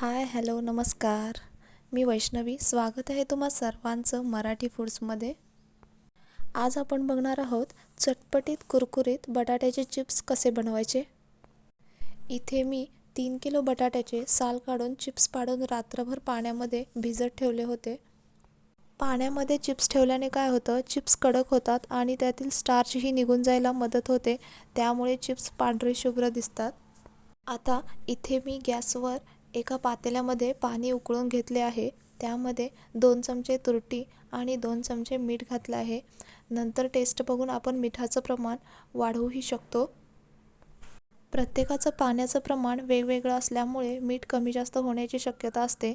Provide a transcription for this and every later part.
Hi hello नमस्कार. मी वैष्णवी. स्वागत आहे तुम्हा सर्वांचं मराठी फूड्समध्ये. आज आपण बघणार आहोत चटपटीत कुरकुरीत बटाट्याचे चिप्स कसे बनवायचे? इथे मी तीन किलो बटाट्याचे साल काढून चिप्स पाडून रात्रभर पाण्यामध्ये भिजत ठेवले होते. पाण्यामध्ये चिप्स ठेवल्याने काय होतं चिप्स कडक होतात आणि त्यातील स्टार्चही निघून जायला मदत होते. त्यामुळे चिप्स पांढरे शुभ्र दिसतात. आता इथे मी गॅसवर एका पातेल्यामध्ये पाणी उकळून घेतले आहे. त्यामध्ये दोन चमचे तुरटी आणि दोन चमचे मीठ घातलं आहे. नंतर टेस्ट बघून आपण मिठाचं प्रमाण वाढवूही शकतो. प्रत्येकाचं पाण्याचं प्रमाण वेगवेगळं असल्यामुळे मीठ कमी जास्त होण्याची शक्यता असते.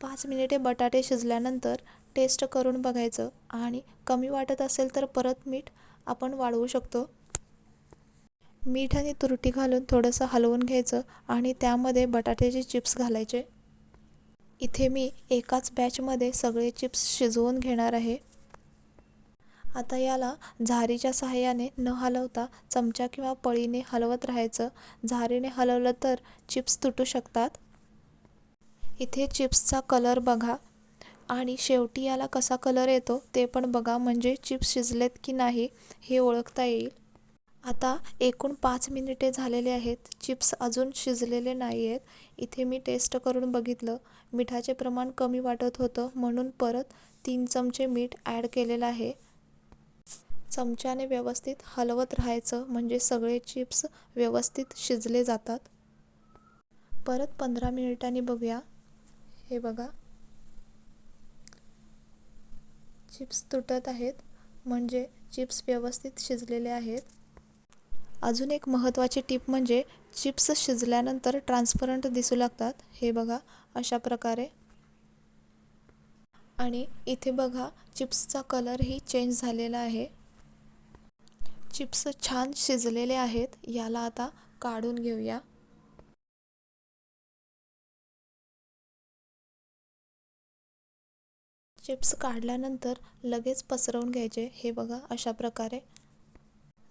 पाच मिनिटे बटाटे शिजल्यानंतर टेस्ट करून बघायचं आणि कमी वाटत असेल तर परत मीठ आपण वाढवू शकतो. मीठ आणि तुरटी घालून थोडंसं हलवून घ्यायचं आणि त्यामध्ये बटाट्याचे चिप्स घालायचे. इथे मी एकाच बॅचमध्ये सगळे चिप्स शिजवून घेणार आहे. आता याला झारीच्या सहाय्याने न हलवता चमचा किंवा पळीने हलवत राहायचं. झारीने हलवलं तर चिप्स तुटू शकतात. इथे चिप्सचा कलर बघा. आणि शेवटी याला कसा कलर येतो ते पण बघा म्हणजे चिप्स शिजलेत की नाही हे ओळखता येईल. आता एकूण पाच मिनिटे झालेले आहेत. चिप्स अजून शिजलेले नाही आहेत इथे मी टेस्ट करून बघितलं. मिठाचे प्रमाण कमी वाटत होतं. म्हणून परत तीन चमचे मीठ ॲड केलेलं आहे. चमच्याने व्यवस्थित हलवत राहायचं म्हणजे सगळे चिप्स व्यवस्थित शिजले जातात. परत पंधरा मिनिटांनी बघूया. हे बघा. चिप्स तुटत आहेत. म्हणजे चिप्स व्यवस्थित शिजलेले आहेत. अजून एक महत्त्वाची टीप म्हणजे चिप्स शिजल्यानंतर ट्रान्सपरंट दिसू लागतात. हे बघा अशा प्रकारे. आणि इथे बघा चिप्सचा कलरही चेंज झालेला आहे. चिप्स छान शिजलेले आहेत. याला आता काढून घेऊया. चिप्स काढल्यानंतर लगेच पसरवून घ्यायचे. हे बघा अशा प्रकारे.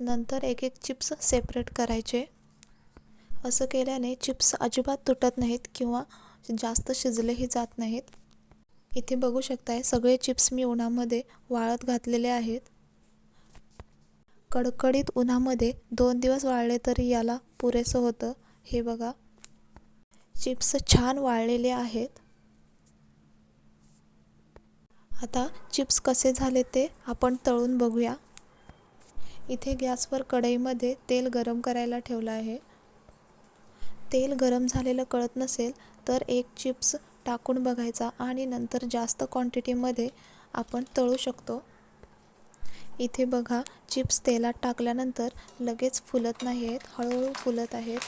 नंतर एक एक चिप्स सेपरेट करायचे. असं केल्याने चिप्स अजिबात तुटत नाहीत किंवा जास्त शिजलेही जात नाहीत. इथे बघू शकताय सगळे चिप्स मी उन्हामध्ये वाळत घातलेले आहेत. कडकडीत उन्हामध्ये दोन दिवस वाळले तरी याला पुरेसं होतं. हे बघा. चिप्स छान वाळलेले आहेत. आता चिप्स कसे झाले ते आपण तळून बघूया. इथे गॅसवर कढईमध्ये तेल गरम करायला ठेवलं आहे. तेल गरम झालेलं कळत नसेल तर एक चिप्स टाकून बघायचा आणि नंतर जास्त क्वांटिटीमध्ये आपण तळू शकतो. इथे बघा चिप्स तेलात टाकल्यानंतर लगेच फुलत नाही आहेत हळूहळू फुलत आहेत.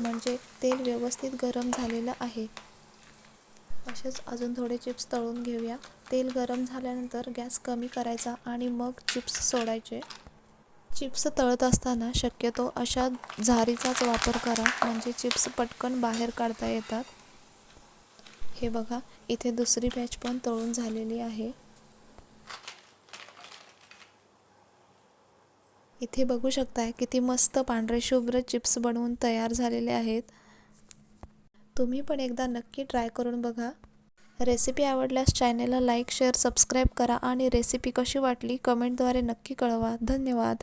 म्हणजे तेल व्यवस्थित गरम झालेलं आहे. असेच अजून थोडे चिप्स तळून घेऊया. तेल गरम झाल्यानंतर गॅस कमी करायचा आणि मग चिप्स सोडायचे. चिप्स तळत असताना शक्यतो अशा झारीचाच वापर करा म्हणजे चिप्स पटकन बाहेर काढता येतात. हे बघा इथे दुसरी बॅच पण तळून झालेली आहे. इथे बघू शकताय किती मस्त पांढरे शुभ्र चिप्स बनवून तयार झालेले आहेत. तुम्ही पण एकदा नक्की ट्राय करून बघा. रेसिपी आवडल्यास चॅनेलला लाईक शेअर सबस्क्राईब करा आणि रेसिपी कशी वाटली कमेंटद्वारे नक्की कळवा. धन्यवाद.